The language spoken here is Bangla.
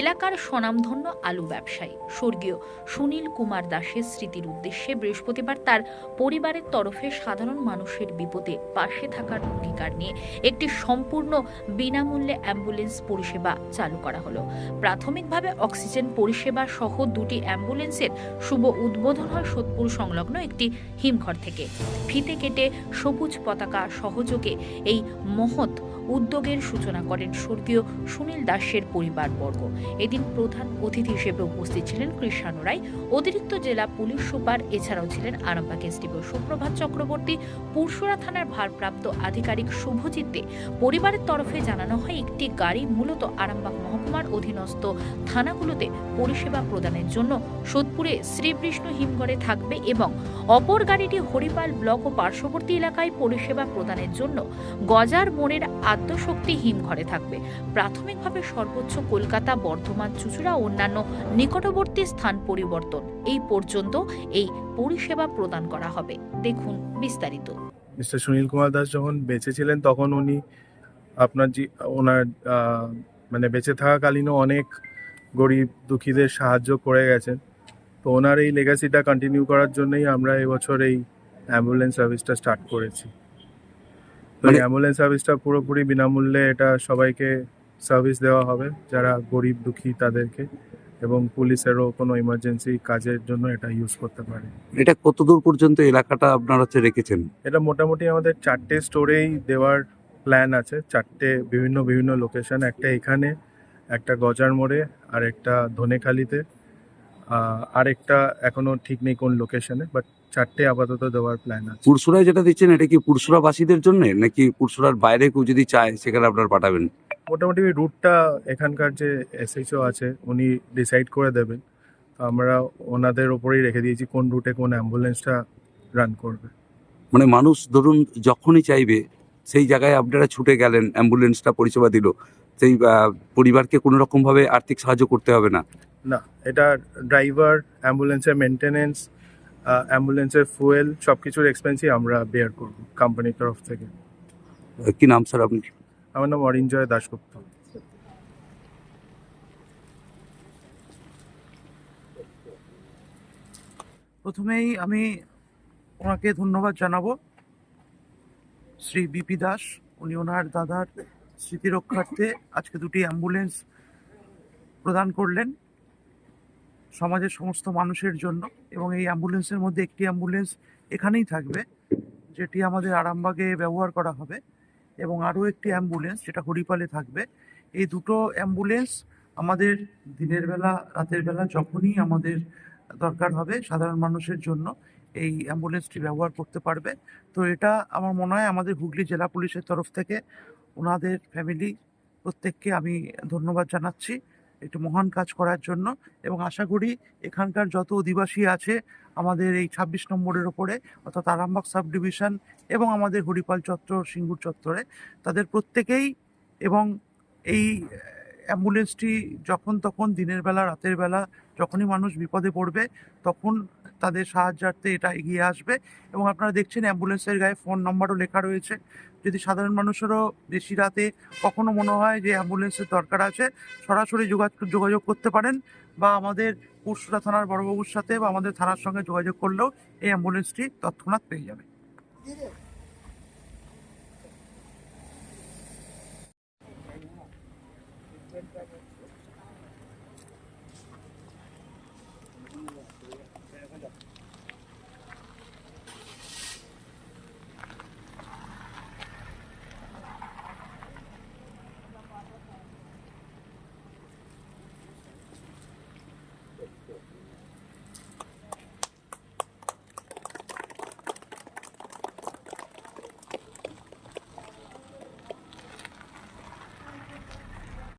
এলাকার স্বনামধন্য আলু ব্যবসায়ী স্বর্গীয় সুনীল কুমার দাসের স্মৃতির উদ্দেশ্যে বৃহস্পতিবার তার পরিবারের তরফে সাধারণ মানুষের বিপদে পাশে থাকার অঙ্গীকার নিয়ে একটি সম্পূর্ণ বিনামূল্যে অ্যাম্বুলেন্স পরিষেবা চালু করা হলো। প্রাথমিকভাবে অক্সিজেন পরিষেবা সহ দুটি অ্যাম্বুলেন্সের শুভ উদ্বোধন হয় সোদপুর সংলগ্ন একটি হিমঘর থেকে। ফিতে কেটে সবুজ পতাকা সহযোগে এই মহৎ উদ্যোগের সূচনা করেন স্বর্গীয় সুনীল দাসের পরিবারবর্গ। এদিন প্রধান অতিথি হিসেবে উপস্থিত ছিলেন কৃষ্ণানু রায়। অতিরিক্ত জেলা পুলিশ সুপার এছাড়াও ছিলেন আরামবাগ এসডিপিও সুপ্রভাত চক্রবর্তী। পুরসুরা থানার ভারপ্রাপ্ত আধিকারিক শুভজিৎ দে। পরিবারের তরফে জানানো হয়, একটি গাড়ি মূলত আরামবাগ মহকুমার অধীনস্থ থানাগুলোতে পরিষেবা প্রদানের জন্য সোদপুরে শ্রীবিষ্ণু হিমঘরে থাকবে এবং অপর গাড়িটি হরিপাল ব্লক ও পার্শ্ববর্তী এলাকায় পরিষেবা প্রদানের জন্য গজার মোড়ের আদ্যশক্তি হিমঘরে থাকবে। প্রাথমিকভাবে সর্বোচ্চ কলকাতা, বর্ধমান, চুচুড়া অন্যান্য নিকটবর্তী স্থান পরিবর্তন। এই পর্যন্ত এই পরিষেবা প্রদান করা হবে। দেখুন বিস্তারিত। মিস্টার সুনীল কুমার দাস যখন বেঁচে ছিলেন, তখন উনি আপনার যে ওনার মানে বেঁচে থাকাকালীনও অনেক গরিব দুঃখীদের সাহায্য করে গেছেন। তো ওনার এই লেগাসিটা কন্টিনিউ করার জন্যই আমরা এবছর এই অ্যাম্বুলেন্স সার্ভিসটা স্টার্ট করেছি। তো এই মানে- অ্যাম্বুলেন্স সার্ভিসটা পুরোপুরি বিনামূল্যে এটা সবাইকে সার্ভিস দেওয়া হবে যারা গরিব দুঃখী তাদেরকে এবং পুলিশেরও কোনো ইমার্জেন্সি কাজের জন্য এটা ইউজ করতে পারে। এটা কতদূর পর্যন্ত এলাকাটা আপনারা হচ্ছে রেখেছেন? এটা মোটামুটি আমাদের চারটে স্টোরেই দেওয়ার প্ল্যান আছে। চারটে বিভিন্ন বিভিন্ন লোকেশন একটা এখানে একটা গজার মোড়ে আর একটা ধনেখালিতে। আহ, আর একটা এখনও ঠিক নেই কোন লোকেশনে বাট চারটে আপাতত দেওয়ার প্ল্যান আছে। পুরসুরায় যেটা দিচ্ছেন এটা কি পুরসুরাবাসীদের জন্য নাকি পুরসুরার বাইরে কেউ যদি চায় সেখানে আপনারা পাঠাবেন? মোটামুটি রুটটা এখানকার যে এসএইচও আছে উনি ডিসাইড করে দেবেন। আমরা ওনাদের ওপরেই রেখে দিয়েছি কোন রুটে কোন অ্যাম্বুলেন্সটা রান করবে। মানে মানুষ ধরুন যখনই চাইবে সেই জায়গায় আপনারা ছুটে গেলেন অ্যাম্বুলেন্সটা পরিষেবা দিল সেই পরিবারকে কোনো রকম ভাবে আর্থিক সাহায্য করতে হবে না। না এটা ড্রাইভার অ্যাম্বুলেন্সের মেনটেনেন্স অ্যাম্বুলেন্সের ফুয়েল সব কিছুর এক্সপেন্সই আমরা বেয়ার করব কোম্পানির তরফ থেকে। কি নাম স্যার আপনি আমার নাম অরিঞ্জয় দাশগুপ্ত। প্রথমেই আমি ওনাকে ধন্যবাদ জানাব। শ্রী বিপি দাস উনি ওনার দাদার স্মৃতি রক্ষার্থে আজকে দুটি অ্যাম্বুলেন্স প্রদান করলেন। সমাজের সমস্ত মানুষের জন্য এবং এই অ্যাম্বুলেন্সের মধ্যে একটি অ্যাম্বুলেন্স এখানেই থাকবে, যেটি আমাদের আরামবাগে ব্যবহার করা হবে এবং আরও একটি অ্যাম্বুলেন্স যেটা হরিপালে থাকবে। এই দুটো অ্যাম্বুলেন্স আমাদের দিনের বেলা, রাতের বেলা যখনই আমাদের দরকার হবে সাধারণ মানুষের জন্য এই অ্যাম্বুলেন্সটি ব্যবহার করতে পারবে। তো এটা আমার মনে হয় আমাদের হুগলি জেলা পুলিশের তরফ থেকে ওনাদের ফ্যামিলি প্রত্যেককে আমি ধন্যবাদ জানাচ্ছি। একটু মহান কাজ করার জন্য এবং আশা করি এখানকার যত অধিবাসী আছে আমাদের এই ছাব্বিশ নম্বরের ওপরে, অর্থাৎ আরামবাগ সাব ডিভিশন এবং আমাদের হরিপাল চত্বর, সিঙ্গুর চত্বরে, তাদের প্রত্যেকেই এবং এই অ্যাম্বুলেন্সটি যখন তখন দিনের বেলা, রাতের বেলা যখনই মানুষ বিপদে পড়বে, তখন তাদের সাহায্যার্থে এটা এগিয়ে আসবে এবং আপনারা দেখছেন অ্যাম্বুলেন্সের গায়ে ফোন নম্বরও লেখা রয়েছে যদি সাধারণ মানুষেরও বেশি রাতে কখনো মনে হয় যে অ্যাম্বুলেন্সের দরকার আছে, সরাসরি যোগাযোগ করতে পারেন বা আমাদের পুরসুরা থানার বড়বাবুর সাথে বা আমাদের থানার সঙ্গে যোগাযোগ করলেও এই অ্যাম্বুলেন্সটি তৎক্ষণাৎ পেয়ে যাবে Thank you.